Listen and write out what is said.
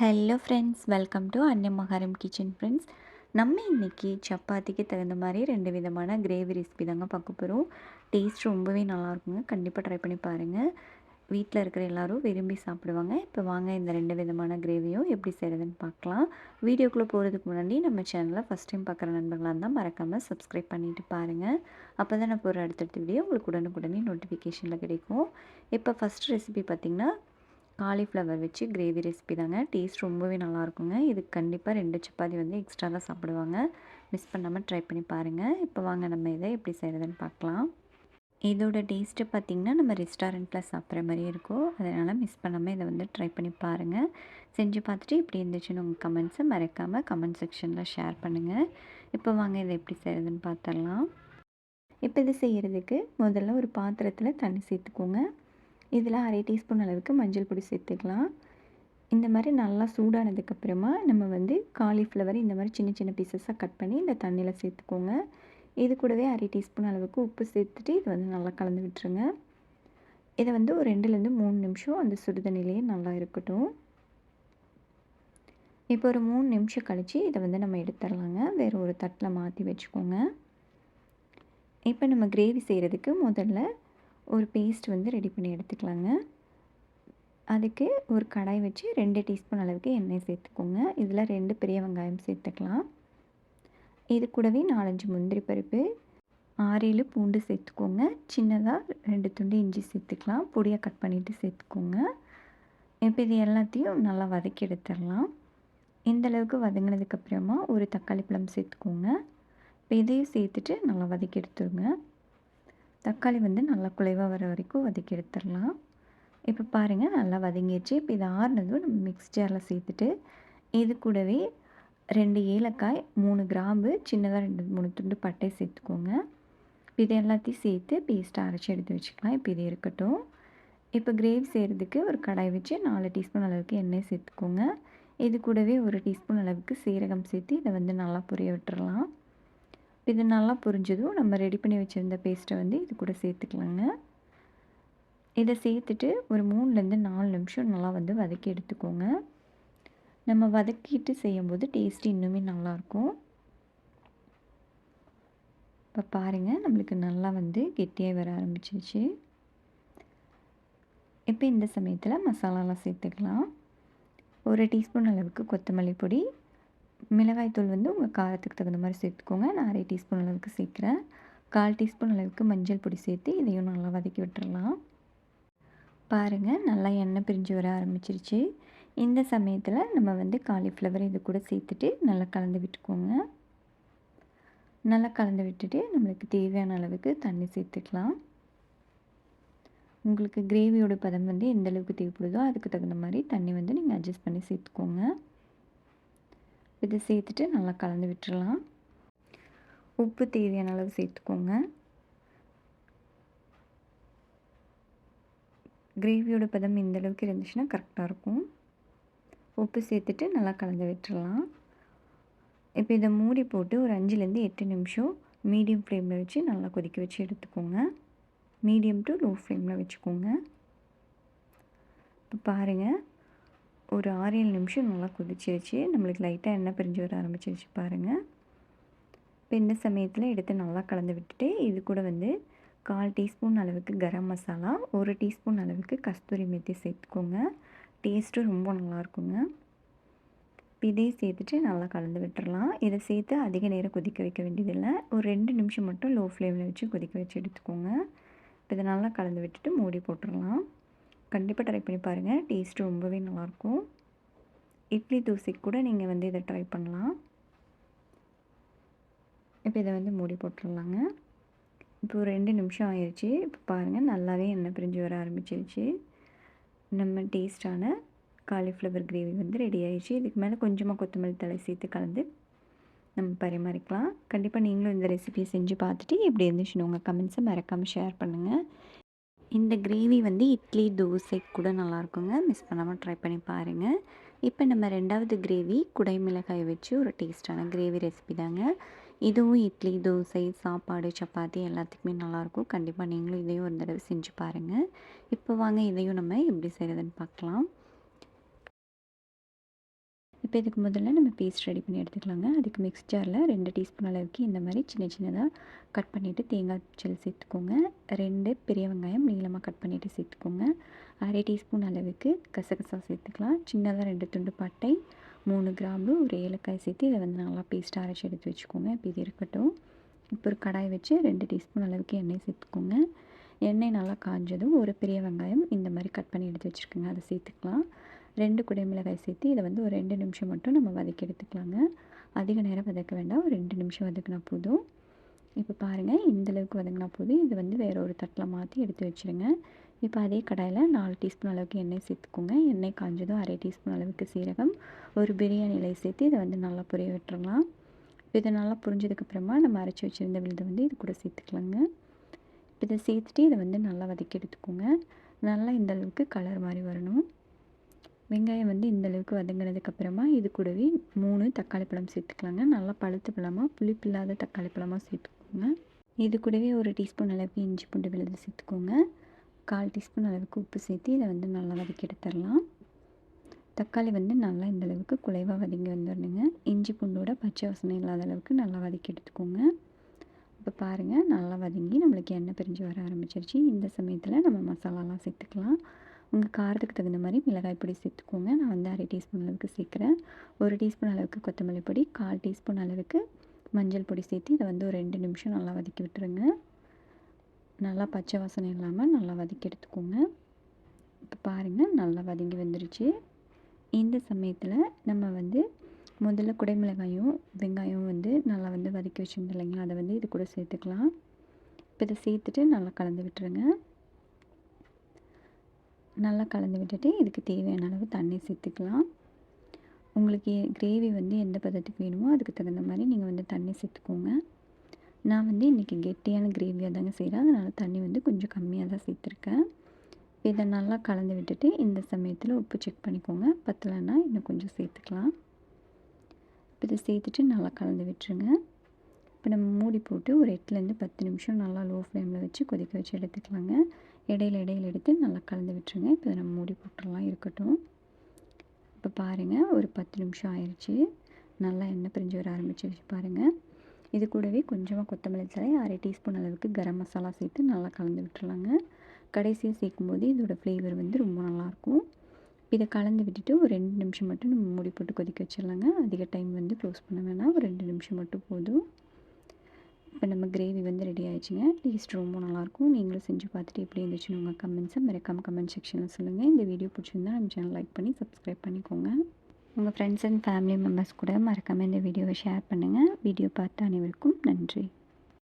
Hello friends welcome to அன்யமகாரம் kitchen friends நம்ம இன்றைக்கி சப்பாத்திக்கு தகுந்த மாதிரி ரெண்டு விதமான கிரேவி ரெசிபி தாங்க பார்க்க போகிறோம் டேஸ்ட் ரொம்பவே நல்லாயிருக்குங்க. கண்டிப்பாக ட்ரை பண்ணி பாருங்கள் வீட்டில் இருக்கிற எல்லோரும் விரும்பி சாப்பிடுவாங்க. இப்போ வாங்க இந்த ரெண்டு விதமான கிரேவியும் எப்படி செய்கிறதுன்னு பார்க்கலாம். வீடியோக்குள்ளே போகிறதுக்கு முன்னாடி நம்ம சேனலை ஃபஸ்ட் டைம் பார்க்குற நண்பர்களாக இருந்தால் மறக்காமல் சப்ஸ்கிரைப் பண்ணிவிட்டு பாருங்கள் அப்போ தான் நான் போகிற அடுத்தடுத்த வீடியோ உங்களுக்கு உடனுக்குடனே நோட்டிஃபிகேஷனில் கிடைக்கும். இப்போ ஃபஸ்ட் ரெசிபி பார்த்திங்கன்னா காலிஃப்ளவர் வச்சு கிரேவி ரெசிபி தாங்க. டேஸ்ட் ரொம்பவே நல்லாயிருக்குங்க. இதுக்கு கண்டிப்பாக ரெண்டு சப்பாத்தி வந்து எக்ஸ்ட்ரா தான் சாப்பிடுவாங்க. மிஸ் பண்ணாமல் ட்ரை பண்ணி பாருங்கள் இப்போ வாங்க நம்ம இதை எப்படி செய்கிறதுன்னு பார்க்கலாம். இதோட டேஸ்ட்டு பார்த்திங்கன்னா நம்ம ரெஸ்டாரண்ட்டில் சாப்பிட்ற மாதிரி இருக்கும். அதனால் மிஸ் பண்ணாமல் இதை வந்து ட்ரை பண்ணி பாருங்கள் செஞ்சு பார்த்துட்டு இப்படி இருந்துச்சுன்னு உங்கள் கமெண்ட்ஸை மறக்காமல் கமெண்ட் செக்ஷனில் ஷேர் பண்ணுங்கள் இப்போ வாங்க இதை எப்படி செய்கிறதுன்னு பார்த்துடலாம். இப்போ இது செய்கிறதுக்கு முதல்ல ஒரு பாத்திரத்தில் தண்ணி சேர்த்துக்கோங்க. இதில் அரை டீஸ்பூன் அளவுக்கு மஞ்சள் பொடி சேர்த்துக்கலாம். இந்த மாதிரி நல்லா சூடானதுக்கப்புறமா நம்ம வந்து காலிஃப்ளவர் இந்த மாதிரி சின்ன சின்ன பீசஸாக கட் பண்ணி இந்த தண்ணியில் சேர்த்துக்கோங்க. இது கூடவே அரை டீஸ்பூன் அளவுக்கு உப்பு சேர்த்துட்டு இது வந்து நல்லா கலந்து விட்டுருங்க. இதை வந்து ஒரு ரெண்டுலேருந்து மூணு நிமிஷம் அந்த சுடுதண்ணிலேயே நல்லா இருக்கட்டும். இப்போ ஒரு மூணு நிமிஷம் கழித்து இதை வந்து நம்ம எடுத்துடலாங்க. வேறு ஒரு தட்டில் மாற்றி வச்சுக்கோங்க. இப்போ நம்ம கிரேவி செய்கிறதுக்கு முதல்ல ஒரு பேஸ்ட் வந்து ரெடி பண்ணி எடுத்துக்கலாங்க. அதுக்கு ஒரு கடாய் வச்சு ரெண்டு டீஸ்பூன் அளவுக்கு எண்ணெய் சேர்த்துக்கோங்க. இதில் ரெண்டு பெரிய வெங்காயம் சேர்த்துக்கலாம். இது கூடவே நாலஞ்சு முந்திரி பருப்பு ஆறேழு பூண்டு சேர்த்துக்கோங்க. சின்னதாக ரெண்டு துண்டு இஞ்சி சேர்த்துக்கலாம். பொடியாக கட் பண்ணிவிட்டு சேர்த்துக்கோங்க. இப்போ இது எல்லாத்தையும் நல்லா வதக்கி எடுத்துடலாம். இந்தளவுக்கு வதங்கினதுக்கப்புறமா ஒரு தக்காளி பழம் சேர்த்துக்கோங்க. இப்போ இதையும் சேர்த்துட்டு நல்லா வதக்கி எடுத்துருங்க. தக்காளி வந்து நல்லா குலைவாக வர வரைக்கும் வதக்கி எடுத்துடலாம். இப்போ பாருங்கள் நல்லா வதங்கிடுச்சு. இப்போ இது ஆறுனதும் நம்ம மிக்ஸ் ஜாரில் சேர்த்துட்டு இது கூடவே ரெண்டு ஏலக்காய் மூணு கிராம்பு சின்னதாக ரெண்டு மூணு துண்டு பட்டை சேர்த்துக்கோங்க. இது எல்லாத்தையும் சேர்த்து பேஸ்ட்டாக அரைச்சி எடுத்து வச்சுக்கலாம். இப்போ இது இருக்கட்டும். இப்போ கிரேவி செய்கிறதுக்கு ஒரு கடாய் வச்சு நாலு டீஸ்பூன் அளவுக்கு எண்ணெய் சேர்த்துக்கோங்க. இது கூடவே ஒரு டீஸ்பூன் அளவுக்கு சீரகம் சேர்த்து இதை வந்து நல்லா புரிய விட்டுறலாம். இது நல்லா புரிஞ்சதும் நம்ம ரெடி பண்ணி வச்சுருந்த பேஸ்ட்டை வந்து இது கூட சேர்த்துக்கலாங்க. இதை சேர்த்துட்டு ஒரு மூணுலேருந்து நாலு நிமிஷம் நல்லா வந்து வதக்கி எடுத்துக்கோங்க. நம்ம வதக்கிட்டு செய்யும்போது டேஸ்ட் இன்னுமே நல்லாயிருக்கும் இப்போ பாருங்கள் நம்மளுக்கு நல்லா வந்து கெட்டியாக வர ஆரம்பிச்சிருச்சு. இப்போ இந்த சமயத்தில் மசாலாலாம் சேர்த்துக்கலாம். ஒரு டீஸ்பூன் அளவுக்கு கொத்தமல்லி பொடி மிளகாய்த்தூள் வந்து உங்கள் காரத்துக்கு தகுந்த மாதிரி சேர்த்துக்கோங்க. நான் அரை டீஸ்பூன் அளவுக்கு சேர்க்குறேன். கால் டீஸ்பூன் அளவுக்கு மஞ்சள் பொடி சேர்த்து இதையும் நல்லா வதக்கி விட்டுறலாம். பாருங்கள் நல்லா எண்ணெய் பிரிஞ்சு வர ஆரம்பிச்சிருச்சு. இந்த சமயத்தில் நம்ம வந்து காலிஃப்ளவர் இது கூட சேர்த்துட்டு நல்லா கலந்து விட்டுக்கோங்க. நல்லா கலந்து விட்டுட்டு நம்மளுக்கு தேவையான அளவுக்கு தண்ணி சேர்த்துக்கலாம். உங்களுக்கு கிரேவியோட பதம் வந்து எந்த அளவுக்கு தேவைப்படுதோ அதுக்கு தகுந்த மாதிரி தண்ணி வந்து நீங்கள் அட்ஜஸ்ட் பண்ணி சேர்த்துக்கோங்க. இதை சேர்த்துட்டு நல்லா கலந்து விட்டுடலாம். உப்பு தேவையான அளவு சேர்த்துக்கோங்க. கிரேவியோட பதம் இந்த அளவுக்கு இருந்துச்சுன்னா கரெக்டாக இருக்கும். உப்பு சேர்த்துட்டு நல்லா கலந்து விட்டுடலாம். இப்போ இதை மூடி போட்டு ஒரு அஞ்சுலேருந்து எட்டு நிமிஷம் மீடியம் ஃப்ளேமில் வச்சு நல்லா கொதிக்க வச்சு எடுத்துக்கோங்க. மீடியம் டு லோ ஃப்ளேமில் வச்சுக்கோங்க. இப்போ பாருங்கள் ஒரு ஆறு ஏழு நிமிஷம் நல்லா கொதிச்சிருச்சு நம்மளுக்கு லைட்டாக எண்ணெய் பிரிஞ்சு வர ஆரம்பிச்சிருச்சு பாருங்கள் இப்போ இந்த சமயத்தில் எடுத்து நல்லா கலந்து விட்டுட்டு இது கூட வந்து கால் டீஸ்பூன் அளவுக்கு கரம் மசாலா ஒரு டீஸ்பூன் அளவுக்கு கஸ்தூரி மெத்தி சேர்த்துக்கோங்க. டேஸ்ட்டும் ரொம்ப நல்லாயிருக்குங்க இதையும் சேர்த்துட்டு நல்லா கலந்து விட்டுடலாம் இதை சேர்த்து அதிக நேரம் கொதிக்க வைக்க வேண்டியதில்லை. ஒரு ரெண்டு நிமிஷம் மட்டும் லோ ஃப்ளேமில் வச்சு கொதிக்க வச்சு எடுத்துக்கோங்க. இப்போ இதை நல்லா கலந்து விட்டுட்டு மூடி போட்டுடலாம் கண்டிப்பாக ட்ரை பண்ணி பாருங்கள் டேஸ்ட்டு ரொம்பவே நல்லாயிருக்கும் இட்லி தோசைக்கு கூட நீங்கள் வந்து இதை ட்ரை பண்ணலாம். இப்போ இதை வந்து மூடி போட்டுடலாங்க இப்போ ஒரு ரெண்டு நிமிஷம் ஆயிடுச்சு இப்போ பாருங்கள் நல்லாவே எண்ணெய் பிரிஞ்சு வர ஆரம்பிச்சிருச்சு. நம்ம டேஸ்டான காலிஃப்ளவர் கிரேவி வந்து ரெடி ஆயிடுச்சு இதுக்கு மேலே கொஞ்சமாக கொத்தமல்லி தலை சேர்த்து கலந்து நம்ம பரிமாறிக்கலாம். கண்டிப்பாக நீங்களும் இந்த ரெசிபியை செஞ்சு பார்த்துட்டு எப்படி இருந்துச்சுன்னு உங்கள் கமெண்ட்ஸை மறக்காமல் ஷேர் பண்ணுங்கள் இந்த கிரேவி வந்து இட்லி தோசை கூட நல்லாயிருக்குங்க மிஸ் பண்ணாமல் ட்ரை பண்ணி பாருங்கள் இப்போ நம்ம ரெண்டாவது கிரேவி குடை மிளகாய் வச்சு ஒரு டேஸ்ட்டான கிரேவி ரெசிபி தாங்க. இதுவும் இட்லி தோசை சாப்பாடு சப்பாத்தி எல்லாத்துக்குமே நல்லாயிருக்கும் கண்டிப்பாக நீங்களும் இதையும் ஒரு தடவை செஞ்சு பாருங்கள் இப்போ வாங்க இதையும் நம்ம எப்படி செய்கிறதுன்னு பார்க்கலாம். இப்போ இதுக்கு முதல்ல நம்ம பேஸ்ட் ரெடி பண்ணி எடுத்துக்கலாங்க. அதுக்கு மிக்ஸ் ஜாரில் ரெண்டு டீஸ்பூன் அளவுக்கு இந்த மாதிரி சின்ன சின்னதாக கட் பண்ணிவிட்டு தேங்காய் செல் சேர்த்துக்கோங்க. ரெண்டு பெரிய வெங்காயம் நீளமாக கட் பண்ணிவிட்டு சேர்த்துக்கோங்க. அரை டீஸ்பூன் அளவுக்கு கசகசா சேர்த்துக்கலாம். சின்னதாக ரெண்டு துண்டு பட்டை மூணு கிராம்பு ஒரு ஏலக்காய் சேர்த்து இதை வந்து நல்லா பேஸ்ட்டாக அரைச்சி எடுத்து வச்சுக்கோங்க. இப்போ இது இருக்கட்டும். இப்போ ஒரு கடாய் வச்சு ரெண்டு டீஸ்பூன் அளவுக்கு எண்ணெய் சேர்த்துக்கோங்க. எண்ணெய் நல்லா காஞ்சதும் ஒரு பெரிய வெங்காயம் இந்த மாதிரி கட் பண்ணி எடுத்து வச்சுருக்கோங்க. அதை சேர்த்துக்கலாம். ரெண்டு குடைமிளகாய் சேர்த்து இதை வந்து ஒரு ரெண்டு நிமிஷம் மட்டும் நம்ம வதக்கி எடுத்துக்கலாங்க. அதிக நேரம் வதக்க வேண்டாம். ஒரு ரெண்டு நிமிஷம் வதக்கினா போதும். இப்போ பாருங்கள் இந்தளவுக்கு வதங்கினா போதும். இது வந்து வேறு ஒரு தட்டில் மாற்றி எடுத்து வச்சுருங்க. இப்போ அதே கடாயில் நாலு டீஸ்பூன் அளவுக்கு எண்ணெய் சேர்த்துக்கோங்க. எண்ணெய் காஞ்சதும் அரை டீஸ்பூன் அளவுக்கு சீரகம் ஒரு பிரியாணி இலை சேர்த்து இதை வந்து நல்லா புரிய விட்டுறலாம். இதை நல்லா புரிஞ்சதுக்கப்புறமா நம்ம அரைச்சி வச்சுருந்த விழுதை வந்து இது கூட சேர்த்துக்கலாங்க. இதை சேர்த்துட்டு இதை வந்து நல்லா வதக்கி எடுத்துக்கோங்க. நல்லா இந்த அளவுக்கு கலர் மாதிரி வரணும். வெங்காயம் வந்து இந்த அளவுக்கு வதங்கினதுக்கப்புறமா இது கூடவே மூணு தக்காளி பழம் சேர்த்துக்கலாங்க. நல்லா பழுத்து பழமாக புளிப்பு இல்லாத தக்காளி பழமாக சேர்த்துக்கோங்க. இது கூடவே ஒரு டீஸ்பூன் அளவுக்கு இஞ்சி பூண்டு விழுது சேர்த்துக்கோங்க. கால் டீஸ்பூன் அளவுக்கு உப்பு சேர்த்து இதை வந்து நல்லா வதக்கி எடுத்துடலாம். தக்காளி வந்து நல்லா இந்த அளவுக்கு குலைவாக வதங்கி வந்துடணுங்க. இஞ்சி பூண்டோட பச்சை வாசனை இல்லாத அளவுக்கு நல்லா வதக்கி எடுத்துக்கோங்க. இப்போ பாருங்கள் நல்லா வதங்கி நம்மளுக்கு எண்ணெய் பிரிஞ்சு வர ஆரம்பிச்சிருச்சு. இந்த சமயத்தில் நம்ம மசாலாலாம் சேர்த்துக்கலாம். உங்கள் காரத்துக்கு தகுந்த மாதிரி மிளகாய் பொடி சேர்த்துக்கோங்க. நான் வந்து அரை டீஸ்பூன் அளவுக்கு சேர்க்குறேன். ஒரு டீஸ்பூன் அளவுக்கு கொத்தமல்லி பொடி கால் டீஸ்பூன் அளவுக்கு மஞ்சள் பொடி சேர்த்து இதை வந்து ஒரு ரெண்டு நிமிஷம் நல்லா வதக்கி விட்டுருங்க. நல்லா பச்சை வாசனை இல்லாமல் நல்லா வதக்கி எடுத்துக்கோங்க. இப்போ பாருங்கள் நல்லா வதங்கி வந்துருச்சு. இந்த சமயத்தில் நம்ம வந்து முதல்ல குடைமிளகாயும் வெங்காயம் வந்து நல்லா வந்து வதக்கி வச்சுருந்தோம் இல்லைங்களா? அதை வந்து இது கூட சேர்த்துக்கலாம். இப்போ இதை சேர்த்துட்டு நல்லா கலந்து விட்டுருங்க. நல்லா கலந்து விட்டுட்டு இதுக்கு தேவையான அளவு தண்ணி சேர்த்துக்கலாம். உங்களுக்கு கிரேவி வந்து எந்த பதத்துக்கு வேணுமோ அதுக்கு தகுந்த மாதிரி நீங்கள் வந்து தண்ணி சேர்த்துக்கோங்க. நான் வந்து இன்றைக்கி கெட்டியான கிரேவியாக தாங்க செய்கிறேன் அதனால் தண்ணி வந்து கொஞ்சம் கம்மியாக தான் சேர்த்துருக்கேன். இதை நல்லா கலந்து விட்டுட்டு இந்த சமயத்தில் உப்பு செக் பண்ணிக்கோங்க. பத்தலைன்னா இன்னும் கொஞ்சம் சேர்த்துக்கலாம். இப்போ இதை சேர்த்துட்டு நல்லா கலந்து விட்டுருங்க. இப்போ நம்ம மூடி போட்டு ஒரு எட்டுலேருந்து பத்து நிமிஷம் நல்லா லோ ஃப்ளேமில் வச்சு கொதிக்க வச்சு எடுத்துக்கலாங்க. இடையில இடையில எடுத்து நல்லா கலந்து விட்டுருங்க. இப்போ நம்ம மூடி போட்டுடலாம். இருக்கட்டும். இப்போ பாருங்கள் ஒரு பத்து நிமிஷம் ஆயிடுச்சு நல்லா எண்ணெய் பிரிஞ்சு வர ஆரம்பிச்சிருச்சு பாருங்கள் இது கூடவே கொஞ்சமாக கொத்தமல்லி தலை அரை டீஸ்பூன் அளவுக்கு கரம் மசாலா சேர்த்து நல்லா கலந்து விட்டுருலாங்க கடைசியாக சேர்க்கும் போது இதோட ஃப்ளேவர் வந்து ரொம்ப நல்லாயிருக்கும். இதை கலந்து விட்டுட்டு ஒரு ரெண்டு நிமிஷம் மட்டும் நம்ம மூடி போட்டு கொதிக்க வச்சிடலாங்க. அதிக டைம் வந்து க்ளோஸ் பண்ண வேணாம். ஒரு ரெண்டு நிமிஷம் மட்டும் போதும். இப்போ நம்ம கிரேவி வந்து ரெடி ஆயிடுச்சுங்க. டேஸ்ட் ரொம்ப நல்லாயிருக்கும். நீங்களும் செஞ்சு பார்த்துட்டு எப்படி இருந்துச்சுன்னு உங்கள் கமெண்ட்ஸை மறக்காமல் கமெண்ட் செக்ஷனில் சொல்லுங்கள் இந்த வீடியோ பிடிச்சிருந்தா நம்ம சேனல் லைக் பண்ணி சப்ஸ்கிரைப் பண்ணிக்கோங்க. உங்கள் ஃப்ரெண்ட்ஸ் அண்ட் ஃபேமிலி மெம்பர்ஸ் கூட மறக்காமல் இந்த வீடியோவை ஷேர் பண்ணுங்கள் வீடியோ பார்த்த அனைவருக்கும் நன்றி.